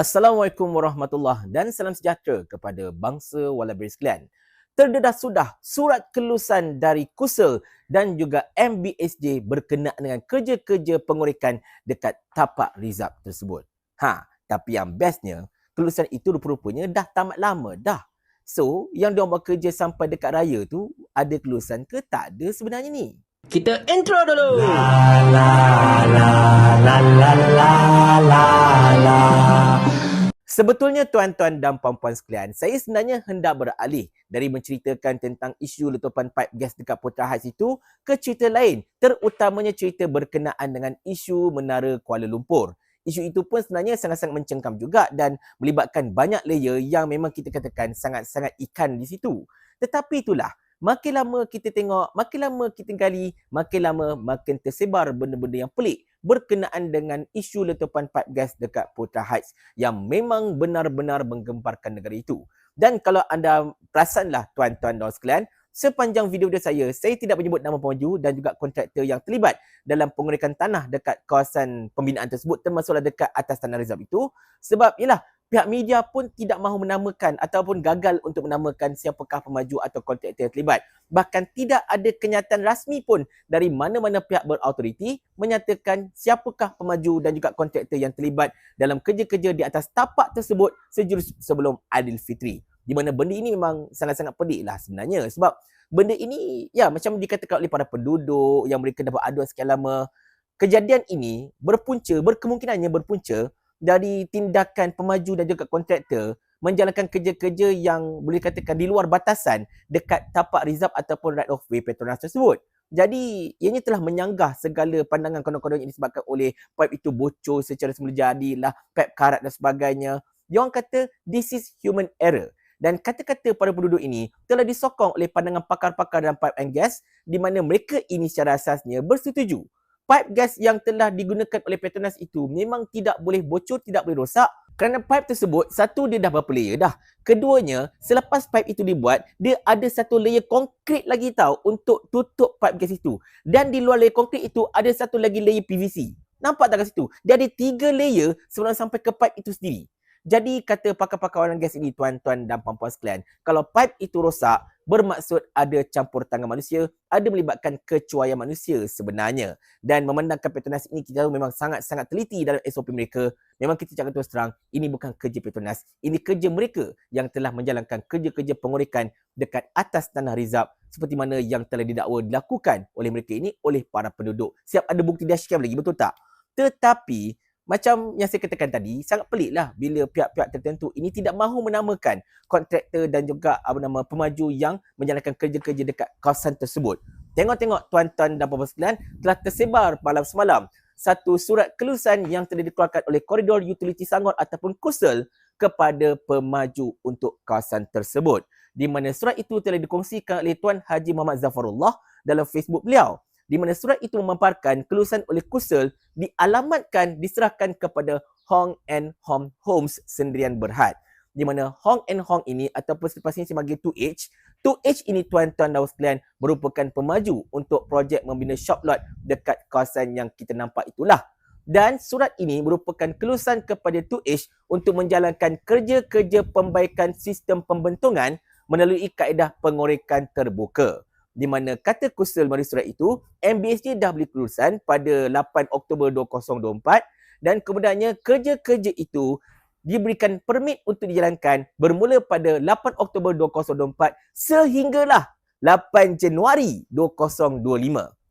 Assalamualaikum warahmatullahi dan salam sejahtera kepada bangsa Walaber sekalian. Terdedah sudah surat kelulusan dari KUSEL dan juga MBSJ berkenaan dengan kerja-kerja pengurikan dekat tapak rizab tersebut. Ha, tapi yang bestnya, kelulusan itu rupa-rupanya dah tamat lama dah. So, yang diorang buat kerja sampai dekat raya tu, ada kelulusan ke tak ada sebenarnya ni? Kita intro dulu. Sebetulnya tuan-tuan dan puan-puan sekalian, saya sebenarnya hendak beralih dari menceritakan tentang isu letupan pipe gas dekat Putra Heights itu ke cerita lain, terutamanya cerita berkenaan dengan isu Menara Kuala Lumpur. Isu itu pun sebenarnya sangat-sangat mencengkam juga dan melibatkan banyak layer yang memang kita katakan sangat-sangat ikan di situ. Tetapi itulah, makin lama kita tengok, makin lama kita gali, makin lama makin tersebar benda-benda yang pelik berkenaan dengan isu letupan pipe gas dekat Putra Heights yang memang benar-benar menggemparkan negara itu. Dan kalau anda perasanlah tuan-tuan dan sekalian, sepanjang video-video saya, saya tidak menyebut nama pemaju dan juga kontraktor yang terlibat dalam pengurikan tanah dekat kawasan pembinaan tersebut termasuklah dekat atas tanah rezab itu sebab ialah pihak media pun tidak mahu menamakan ataupun gagal untuk menamakan siapakah pemaju atau kontraktor yang terlibat. Bahkan tidak ada kenyataan rasmi pun dari mana-mana pihak berautoriti menyatakan siapakah pemaju dan juga kontraktor yang terlibat dalam kerja-kerja di atas tapak tersebut sejurus sebelum Aidilfitri. Di mana benda ini memang sangat-sangat pedik lah sebenarnya sebab benda ini ya macam dikatakan oleh para penduduk yang mereka dah beraduan sekian lama. Kejadian ini berpunca, berkemungkinannya berpunca dari tindakan pemaju dan juga kontraktor menjalankan kerja-kerja yang boleh katakan di luar batasan dekat tapak rizab ataupun right of way Petronas tersebut. Jadi, ianya telah menyanggah segala pandangan konon-konon yang disebabkan oleh pipe itu bocor secara semula jadilah, pipe karat dan sebagainya. Orang kata, this is human error. Dan kata-kata para penduduk ini telah disokong oleh pandangan pakar-pakar dalam pipe and gas di mana mereka ini secara asasnya bersetuju pipe gas yang telah digunakan oleh Petronas itu memang tidak boleh bocor, tidak boleh rosak kerana pipe tersebut, satu dia dah berapa layer dah. Keduanya, selepas pipe itu dibuat, dia ada satu layer konkrit lagi tau untuk tutup pipe gas itu. Dan di luar layer konkrit itu, ada satu lagi layer PVC. Nampak tak kat situ? Dia ada tiga layer sebelum sampai ke pipe itu sendiri. Jadi kata pakar-pakar oil gas ini tuan-tuan dan puan-puan sekalian, kalau pipe itu rosak, bermaksud ada campur tangan manusia, ada melibatkan kecuaian manusia sebenarnya. Dan memandangkan Petronas ini kita tahu memang sangat-sangat teliti dalam SOP mereka. Memang kita cakap terus terang, ini bukan kerja Petronas, ini kerja mereka yang telah menjalankan kerja-kerja pengurikan dekat atas tanah rizab seperti mana yang telah didakwa dilakukan oleh mereka ini oleh para penduduk. Siap ada bukti dashcam lagi, betul tak? Tetapi macam yang saya katakan tadi, sangat pelik lah bila pihak-pihak tertentu ini tidak mahu menamakan kontraktor dan juga apa nama pemaju yang menjalankan kerja-kerja dekat kawasan tersebut. Tengok-tengok tuan-tuan dan puan sekalian telah tersebar malam semalam satu surat kelulusan yang telah dikeluarkan oleh Koridor Utility Sangor ataupun KUSEL kepada pemaju untuk kawasan tersebut. Di mana surat itu telah dikongsikan oleh Tuan Haji Muhammad Zafarullah dalam Facebook beliau di mana surat itu memaparkan kelulusan oleh Kusel dialamatkan diserahkan kepada Hong and Hong Homes Sendirian Berhad. Di mana Hong and Hong ini ataupun selepas ini sebagai 2H, 2H ini tuan-tuan dan sekalian merupakan pemaju untuk projek membina shop lot dekat kawasan yang kita nampak itulah. Dan surat ini merupakan kelulusan kepada 2H untuk menjalankan kerja-kerja pembaikan sistem pembentungan melalui kaedah pengorikan terbuka di mana kata kusel melalui surat itu, MBSJ dah beli kelulusan pada 8 Oktober 2024 dan kemudiannya kerja-kerja itu diberikan permit untuk dijalankan bermula pada 8 Oktober 2024 sehinggalah 8 Januari 2025.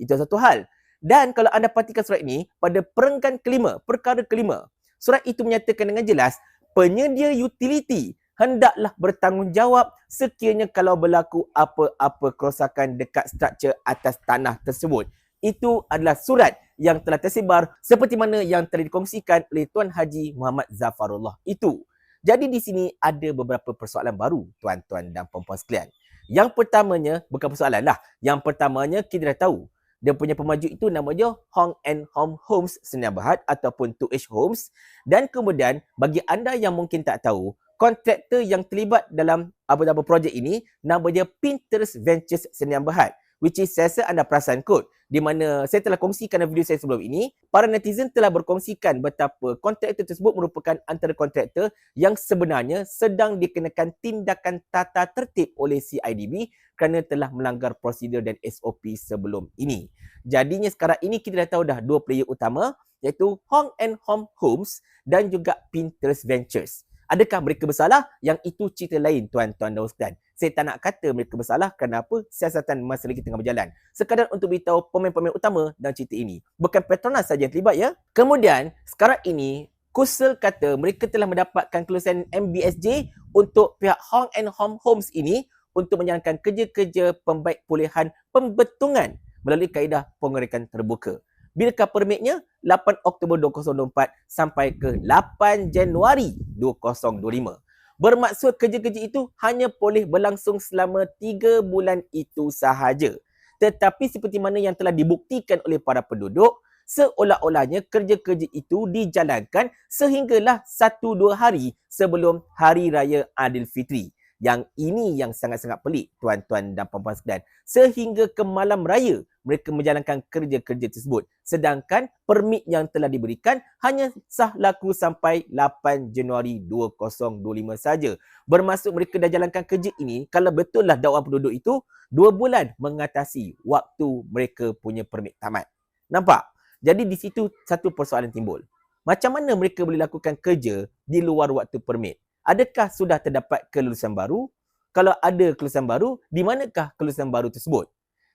Itu satu hal. Dan kalau anda perhatikan surat ini, pada perenggan kelima, perkara kelima, surat itu menyatakan dengan jelas penyedia utility hendaklah bertanggungjawab sekiranya kalau berlaku apa-apa kerosakan dekat struktur atas tanah tersebut. Itu adalah surat yang telah tersebar seperti mana yang telah dikongsikan oleh Tuan Haji Muhammad Zafarullah itu. Jadi di sini ada beberapa persoalan baru tuan-tuan dan puan-puan sekalian. Yang pertamanya, bukan persoalan lah. Yang pertamanya kita dah tahu dia punya pemaju itu nama dia Hong and Home Homes Berhad ataupun 2H Homes. Dan kemudian bagi anda yang mungkin tak tahu, kontraktor yang terlibat dalam apa-apa projek ini nama dia Pinterest Ventures Senian Berhad. which is saya rasa anda perasan kot di mana saya telah kongsikan dalam video saya sebelum ini, para netizen telah berkongsikan betapa kontraktor tersebut merupakan antara kontraktor yang sebenarnya sedang dikenakan tindakan tata tertib oleh CIDB kerana telah melanggar prosedur dan SOP sebelum ini. Jadinya sekarang ini kita dah tahu dah dua player utama iaitu Hong and Home Homes dan juga Pinterest Ventures. Adakah mereka bersalah? Yang itu cerita lain tuan-tuan dan ustaz. Saya tak nak kata mereka bersalah kenapa siasatan masa lagi tengah berjalan. Sekadar untuk beritahu pemain-pemain utama dalam cerita ini. Bukan Petronas saja yang terlibat ya. Kemudian, sekarang ini Kusel kata mereka telah mendapatkan kelulusan MBSJ untuk pihak Hong and Home Homes ini untuk menjalankan kerja-kerja pembaik pulihan pembetungan melalui kaedah pengirikan terbuka. Bilakah permitnya? 8 Oktober 2024 sampai ke 8 Januari 2025. Bermaksud kerja-kerja itu hanya boleh berlangsung selama 3 bulan itu sahaja. Tetapi seperti mana yang telah dibuktikan oleh para penduduk, seolah-olahnya kerja-kerja itu dijalankan sehinggalah 1-2 hari sebelum Hari Raya Aidilfitri. Yang ini yang sangat-sangat pelik tuan-tuan dan puan-puan sekalian. Sehingga ke malam raya mereka menjalankan kerja-kerja tersebut. Sedangkan permit yang telah diberikan hanya sah laku sampai 8 Januari 2025 saja. Bermaksud mereka dah jalankan kerja ini kalau betul lah dakwaan penduduk itu dua bulan mengatasi waktu mereka punya permit tamat. Nampak? Jadi di situ satu persoalan timbul. Macam mana mereka boleh lakukan kerja di luar waktu permit? adakah sudah terdapat kelulusan baru? Kalau ada kelulusan baru, di manakah kelulusan baru tersebut?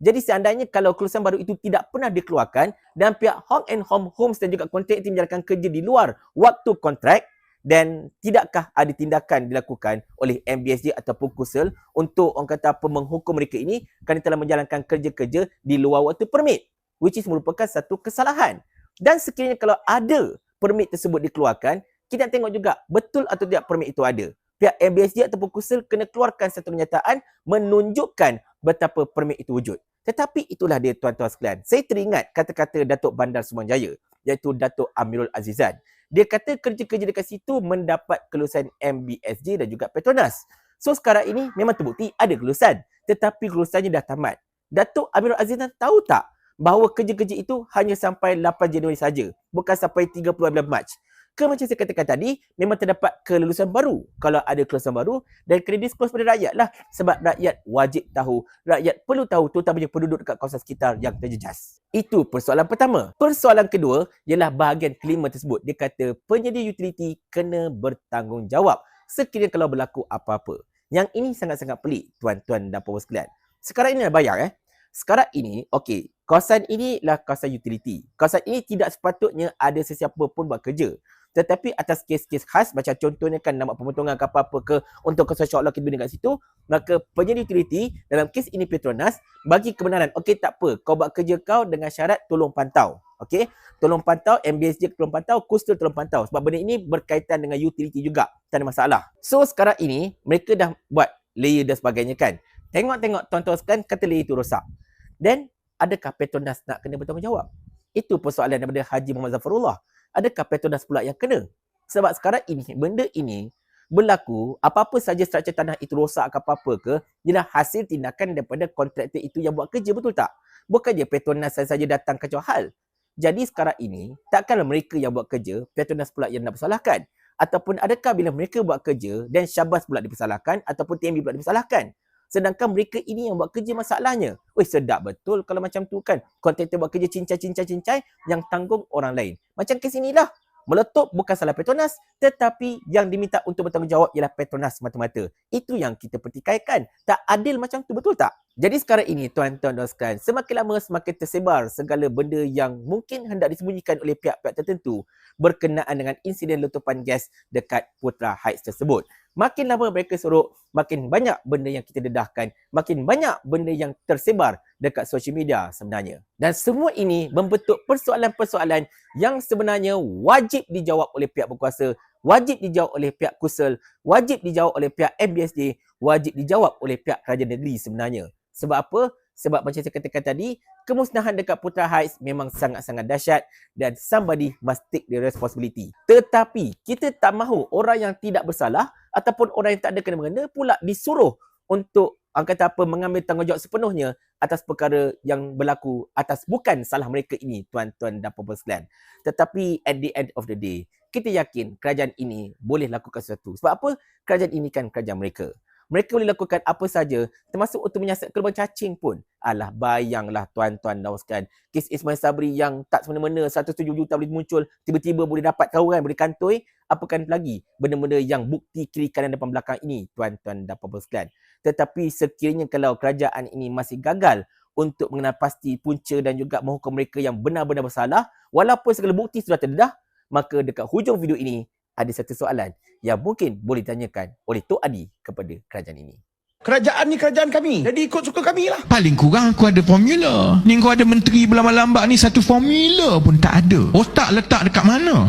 Jadi seandainya kalau kelulusan baru itu tidak pernah dikeluarkan dan pihak Hong and Home Homes dan juga kontrak itu menjalankan kerja di luar waktu kontrak dan tidakkah ada tindakan dilakukan oleh MBSJ ataupun KUSEL untuk orang kata apa menghukum mereka ini kerana telah menjalankan kerja-kerja di luar waktu permit which is merupakan satu kesalahan. Dan sekiranya kalau ada permit tersebut dikeluarkan, kita tengok juga betul atau tidak permit itu ada. Pihak MBSJ ataupun KUSEL kena keluarkan satu kenyataan menunjukkan betapa permit itu wujud. Tetapi itulah dia tuan-tuan sekalian. Saya teringat kata-kata Datuk Bandar Sumanjaya iaitu Datuk Amirul Azizan. Dia kata kerja-kerja dekat situ mendapat kelulusan MBSJ dan juga Petronas. So sekarang ini memang terbukti ada kelulusan. Tetapi kelulusannya dah tamat. Datuk Amirul Azizan tahu tak bahawa kerja-kerja itu hanya sampai 8 Januari saja. Bukan sampai 30 bulan Mac ke macam saya katakan tadi, memang terdapat kelulusan baru. Kalau ada kelulusan baru, dan kena disclose pada rakyat lah. Sebab rakyat wajib tahu. Rakyat perlu tahu terutamanya penduduk dekat kawasan sekitar yang terjejas. Itu persoalan pertama. Persoalan kedua ialah bahagian kelima tersebut. Dia kata penyedia utiliti kena bertanggungjawab sekiranya kalau berlaku apa-apa. Yang ini sangat-sangat pelik tuan-tuan dan puan sekalian. Sekarang ini nak bayar eh. Sekarang ini, okey, kawasan ini lah kawasan utiliti. Kawasan ini tidak sepatutnya ada sesiapa pun buat kerja. Tetapi atas kes-kes khas macam contohnya kan nama pemotongan ke apa-apa ke untuk kesesuaian Allah kita kat situ, maka penyedia utility dalam kes ini Petronas bagi kebenaran. Okey tak apa, kau buat kerja kau dengan syarat tolong pantau. Okey, tolong pantau MBSJ tolong pantau, Kustel tolong pantau sebab benda ini berkaitan dengan utility juga. Tak ada masalah. So sekarang ini mereka dah buat layer dan sebagainya kan. Tengok-tengok tuan-tuan sekalian kata layer itu rosak. Then adakah Petronas nak kena bertanggungjawab? Itu persoalan daripada Haji Muhammad Zafarullah adakah Petronas pula yang kena? Sebab sekarang ini, benda ini berlaku, apa-apa saja struktur tanah itu rosak ke apa-apa ke, ialah hasil tindakan daripada kontraktor itu yang buat kerja, betul tak? Bukan je Petronas saja datang kacau hal. Jadi sekarang ini, takkanlah mereka yang buat kerja, Petronas pula yang nak bersalahkan? Ataupun adakah bila mereka buat kerja dan Syabas pula dipersalahkan ataupun TMB pula dipersalahkan? Sedangkan mereka ini yang buat kerja masalahnya. Weh sedap betul kalau macam tu kan. Kontraktor buat kerja cincai-cincai-cincai yang tanggung orang lain. Macam kes inilah. Meletup bukan salah Petronas tetapi yang diminta untuk bertanggungjawab ialah Petronas semata-mata. Itu yang kita pertikaikan. Tak adil macam tu betul tak? Jadi sekarang ini tuan-tuan dan sekalian, semakin lama semakin tersebar segala benda yang mungkin hendak disembunyikan oleh pihak-pihak tertentu berkenaan dengan insiden letupan gas dekat Putra Heights tersebut. Makin lama mereka sorok, makin banyak benda yang kita dedahkan, makin banyak benda yang tersebar dekat social media sebenarnya. Dan semua ini membentuk persoalan-persoalan yang sebenarnya wajib dijawab oleh pihak berkuasa, wajib dijawab oleh pihak kusel, wajib dijawab oleh pihak MBSD, wajib dijawab oleh pihak kerajaan negeri sebenarnya. Sebab apa? Sebab macam saya katakan tadi, kemusnahan dekat Putra Heights memang sangat-sangat dahsyat dan somebody must take the responsibility. Tetapi kita tak mahu orang yang tidak bersalah ataupun orang yang tak ada kena-mengena pula disuruh untuk kata apa mengambil tanggungjawab sepenuhnya atas perkara yang berlaku atas bukan salah mereka ini tuan-tuan dan puan-puan sekalian. Tetapi at the end of the day, kita yakin kerajaan ini boleh lakukan sesuatu. Sebab apa? Kerajaan ini kan kerajaan mereka. Mereka boleh lakukan apa saja termasuk untuk menyiasat gelombang cacing pun. Alah bayanglah tuan-tuan dan sekalian. Kes Ismail Sabri yang tak semena-mena 107 juta boleh muncul, tiba-tiba boleh dapat kawan, boleh kantoi. Apakan lagi benda-benda yang bukti kiri kanan depan belakang ini tuan-tuan dan puan-puan sekalian. Tetapi sekiranya kalau kerajaan ini masih gagal untuk mengenal pasti punca dan juga menghukum mereka yang benar-benar bersalah, walaupun segala bukti sudah terdedah, maka dekat hujung video ini ada satu soalan yang mungkin boleh ditanyakan oleh Tok Adi kepada kerajaan ini. Kerajaan ni kerajaan kami. Jadi ikut suka kami lah. Paling kurang aku ada formula. Ni kau ada menteri berlambak-lambak ni satu formula pun tak ada. Otak letak dekat mana?